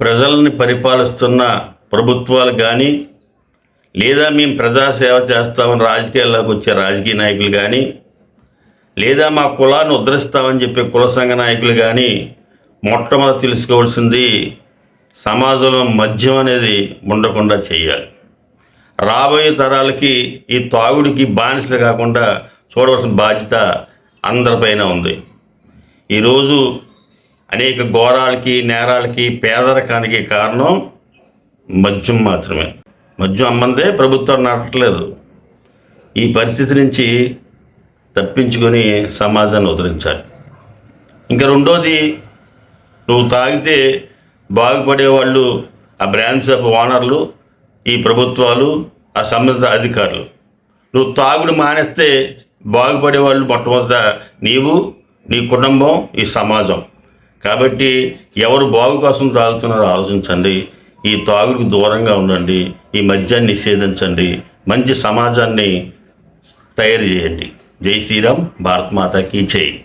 ప్రజల్ని పరిపాలిస్తున్న ప్రభుత్వాలు కానీ లేదా మేము ప్రజాసేవ చేస్తామని రాజకీయాల్లోకి వచ్చే రాజకీయ నాయకులు కానీ లేదా మా కులాన్ని ఉద్ధరిస్తామని చెప్పే కుల సంఘ నాయకులు కానీ మొట్టమొదటి తెలుసుకోవాల్సింది సమాజంలో మద్యం అనేది ఉండకుండా చేయాలి. రాబోయే తరాలకి ఈ తాగుడికి బానిసలు కాకుండా చూడవలసిన బాధ్యత అందరిపైన ఉంది. ఈరోజు అనేక ఘోరాలకి నేరాలకి పేదరికానికి కారణం మద్యం మాత్రమే. మద్యం అమ్మందే ప్రభుత్వం నడట్లేదు ఈ పరిస్థితి నుంచి తప్పించుకొని సమాజాన్ని ఉద్ధరించాలి. ఇంకా రెండోది నువ్వు తాగితే బాగుపడే వాళ్ళు ఆ బ్రాంచ్ ఆఫ్ ఓనర్లు ఈ ప్రభుత్వాలు ఆ సంబంధిత అధికారులు. నువ్వు తాగుడు మానేస్తే బాగుపడే వాళ్ళు మొట్టమొదట నీవు నీ కుటుంబం ఈ సమాజం. కాబట్టి ఎవరు బాగు కోసం తాగుతున్నారో ఆలోచించండి. ఈ తాగుడికి దూరంగా ఉండండి. ఈ మద్యాన్ని నిషేధించండి. మంచి సమాజాన్ని తయారు చేయండి. జై శ్రీరామ్. భారత్ మాతాకి జై.